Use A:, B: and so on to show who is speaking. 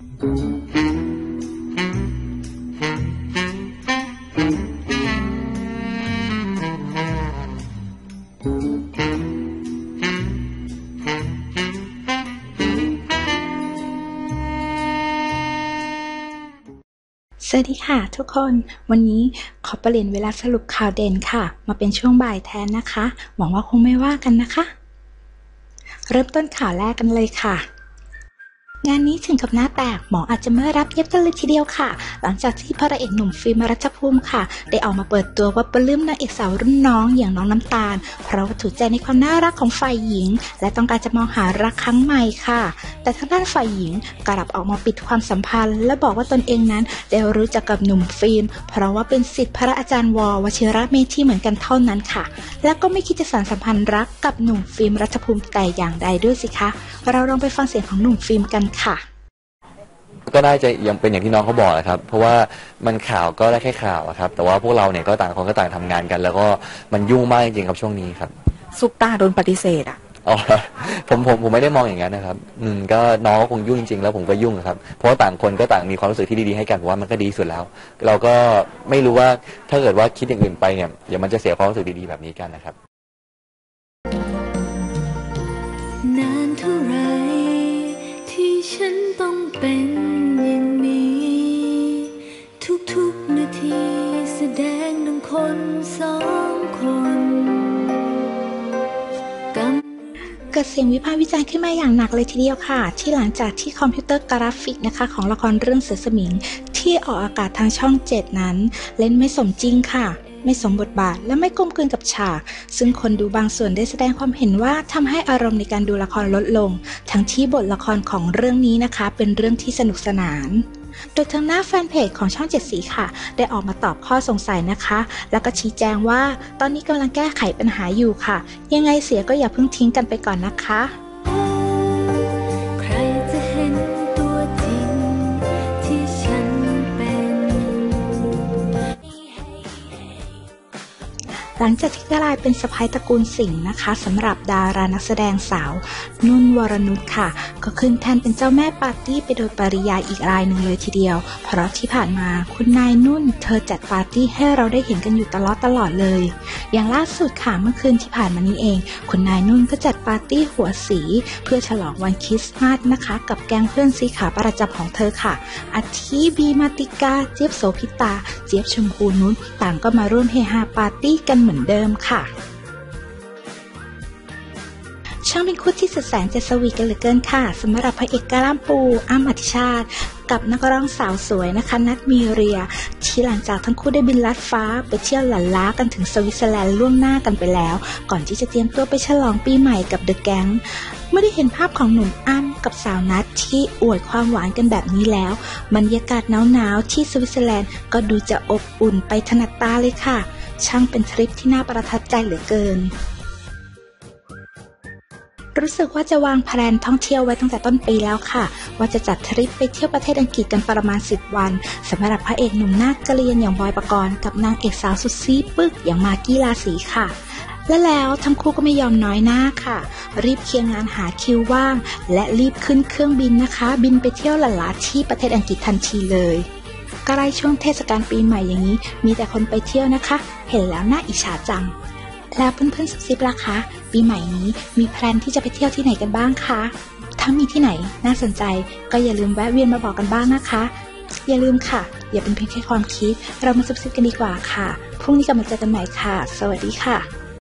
A: สวัสดีค่ะทุกคนวันนี้ขอเปลี่ยนเวลาสรุปข่าวเด่นค่ะ มาเป็นช่วงบ่ายแทนนะคะ หวังว่าคงไม่ว่ากันนะคะ เริ่มต้นข่าวแรกกันเลยค่ะ งานนี้ถึงกับหน้าแตกหมออาจจะไม่รับเย็บกันเลยทีเดียวค่ะ หลังจากที่พระเอกหนุ่มฟิล์มรัชภูมิค่ะ ได้ออกมาเปิดตัวว่าปลื้มนางเอกสาวรุ่นน้องอย่างน้องน้ำตาล เพราะว่าถูกใจในความน่ารักของฝ่ายหญิง และต้องการจะมองหารักครั้งใหม่ค่ะ แต่ทางด้านฝ่ายหญิงกลับออกมาปิดความสัมพันธ์ และบอกว่าตนเองนั้นได้รู้จักกับหนุ่มฟิล์มเพราะว่าเป็นศิษย์พระอาจารย์ววชิระเมธีเหมือนกันเท่านั้นค่ะ และก็ไม่คิดจะสานสัมพันธ์รักกับหนุ่มฟิล์มรัชภูมิแต่อย่างใดด้วยสิคะ เราลองไปฟังเสียงของหนุ่มฟิล์มกันค่ะ
B: ก็น่าจะยังเป็นอย่างที่น้องเขาบอกแหละครับ เพราะว่ามันข่าวก็ได้แค่ข่าวอะครับ แต่ว่าพวกเราเนี่ยก็ต่างคนก็ต่างทำงานกัน แล้วก็มันยุ่งมากจริงๆครับช่วงนี้ครับ
C: ซุปตาโดนปฏิเสธอะ
B: อ๋อผมผมผมไม่ได้มองอย่างนั้นนะครับ อืมก็น้องก็คงยุ่งจริงๆแล้วผมก็ยุ่งอะครับ เพราะว่าต่างคนก็ต่างมีความรู้สึกที่ดีๆให้กันผมว่ามันก็ดีสุดแล้ว เราก็ไม่รู้ว่าถ้าเกิดว่าคิดอย่างอื่นไปเนี่ยเดี๋ยวมันจะเสียความรู้สึกดีๆแบบนี้กันนะครับ
D: นานเท่าไรที่ ฉันต้องเป็นอย่างนี้ ทุกๆนาทีแสดงดังคนสองคนกำ
A: เกิดเสียงวิพากษ์วิจารณ์ขึ้นมาอย่างหนักเลยทีเดียวค่ะ ที่หลังจากที่คอมพิวเตอร์กราฟิกนะคะ ของละครเรื่องเสือสมิงที่ออกอากาศทางช่อง 7 นั้น เล่นไม่สมจริงค่ะ ไม่สมบทบาทและไม่กลมกลืนกับฉาก ซึ่งคนดูบางส่วนได้แสดงความเห็นว่าทำให้อารมณ์ในการดูละครลดลง ทั้งที่บทละครของเรื่องนี้นะคะ เป็นเรื่องที่สนุกสนาน โดยทางหน้าแฟนเพจของช่องเจ็ดสีค่ะ ได้ออกมาตอบข้อสงสัยนะคะ แล้วก็ชี้แจงว่า ตอนนี้กำลังแก้ไขปัญหาอยู่ค่ะ ยังไงเสียก็อย่าเพิ่งทิ้งกันไปก่อนนะคะ หลังจากที่กลายเป็นสะพ้ายตระกูลสิงห์นะคะสำหรับดารานักแสดงสาว นุ่นวรนุชค่ะ ก็ขึ้นแทนเป็นเจ้าแม่ปาร์ตี้ไปโดยปริยายอีกรายหนึ่งเลยทีเดียว เพราะที่ผ่านมาคุณนายนุ่น เธอจัดปาร์ตี้ให้เราได้เห็นกันอยู่ตลอดตลอดเลย อย่างล่าสุดค่ะเมื่อคืนที่ผ่านมานี้เอง คุณนายนุ่นก็จัดปาร์ตี้หัวสี เพื่อฉลองวันคริสต์มาสนะคะ กับแก๊งเพื่อนซีขาประจำของเธอค่ะอาทิบีมาติกาเจี๊ยบโสพิตา เจี๊ยบชมพูนุชต่างก็มาร่วมเฮฮาปาร์ตี้กันเหมือนเดิมค่ะช่างเป็นคู่ที่สุดแสนจะสวีทกันเหลือเกินค่ะสำหรับพระเอกกล้ามปูอ้ำอธิชาติ กับนักร้องสาวสวยนะคะ นัทมีเรีย ที่หลังจากทั้งคู่ได้บินลัดฟ้า ไปเที่ยวหลันล้ากันถึงสวิตเซอร์แลนด์ล่วงหน้ากันไปแล้ว ก่อนที่จะเตรียมตัวไปฉลองปีใหม่กับเดอะแก๊งเมื่อได้เห็นภาพของหนุ่มอ้ำกับสาวนัทที่อวดความหวานกันแบบนี้แล้วบรรยากาศหนาวๆที่สวิตเซอร์แลนด์ก็ดูจะอบอุ่นไปถนัดตาเลยค่ะ ช่างเป็นทริปที่น่าประทับใจเหลือเกิน รู้สึกว่าจะวางแผนท่องเที่ยวไว้ตั้งแต่ต้นปีแล้วค่ะ ว่าจะจัดทริปไปเที่ยวประเทศอังกฤษกันประมาณ 10 วันสำหรับพระเอกหนุ่มหน้าเกลียนอย่างบอยปกรณ์กับนางเอกสาวสุดซีปึกอย่างมากกี้ราศีค่ะและแล้วทั้งคู่ก็ไม่ยอมน้อยหน้าค่ะ รีบเคลียร์งานหาคิวว่าง และรีบขึ้นเครื่องบินนะคะ บินไปเที่ยวหลาๆที่ประเทศอังกฤษทันทีเลย ใกล้ช่วงเทศกาลปีใหม่อย่างนี้ มีแต่คนไปเที่ยวนะคะ เห็นแล้วน่าอิจฉาจัง แล้วเพื่อนๆสุดซิบล่ะคะปีใหม่นี้มีแพลนที่จะไปเที่ยวที่ไหนกันบ้างคะถ้ามีที่ไหนน่าสนใจก็อย่าลืมแวะเวียนมาบอกกันบ้างนะคะ อย่าลืมค่ะ อย่าเป็นเพียงแค่ความคิด เรามาซุบซิบกันดีกว่าค่ะ พรุ่งนี้กลับมาเจอกันใหม่ค่ะ สวัสดีค่ะ